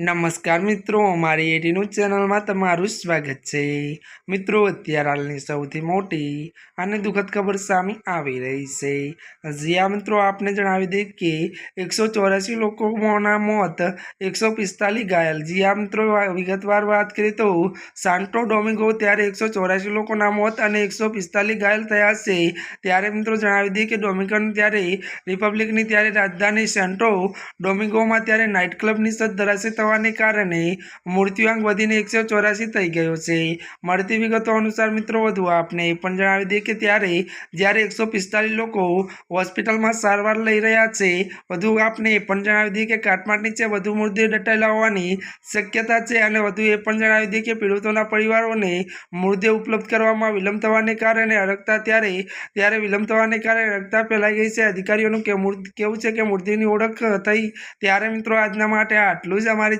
નમસ્કાર મિત્રો, અમારી એટી ન્યૂઝ ચેનલમાં તમારું સ્વાગત છે. મિત્રો, અત્યારે હાલની સૌથી મોટી અને દુઃખદ ખબર સામે આવી રહી છે. જ્યાં મિત્રો, આપને જણાવી દઈએ કે એકસો ચોરાસી લોકોના મોત, એકસો પિસ્તાલીસ ઘાયલ. જ્યાં મિત્રો, વિગતવાર વાત કરીએ તો સાન્ટો ડોમિંગો ત્યારે એકસો ચોરાસી લોકોના મોત અને એકસો પિસ્તાલીસ ઘાયલ થયા છે. ત્યારે, મિત્રો, જણાવી દઈએ કે ડોમિકન ત્યારે રિપબ્લિકની ત્યારે રાજધાની સેન્ટો ડોમિંગોમાં ત્યારે નાઇટ ક્લબની સદ ધરાશય થવાને કારણે મૃત્યુઆંક વધીને એકસો ચોરાસી થઈ ગયો છે. મળતી વિગતો અનુસાર મિત્રો, વધુ આપને એ પણ જણાવી દઈએ કે ત્યારે જ્યારે એકસો પિસ્તાલીસ લોકો હોસ્પિટલમાં સારવાર લઈ રહ્યા છે, વધુ આપને એ પણ જણાવી દઈએ કે કાટમાટ નીચે વધુ મૃતદેહ દટાયેલા હોવાની શક્યતા છે અને વધુ એ પણ જણાવી દઈએ કે પીડિતોના પરિવારોને મૃતદેહ ઉપલબ્ધ કરવામાં વિલંબ થવાને કારણે અરગતા ત્યારે ત્યારે વિલંબ થવાને કારણે અરગતા ફેલાઈ ગઈ છે. અધિકારીઓનું કે કેવું છે કે મૃતદેહની ઓળખ થઈ, ત્યારે મિત્રો, આજના માટે આટલું જ. અમારી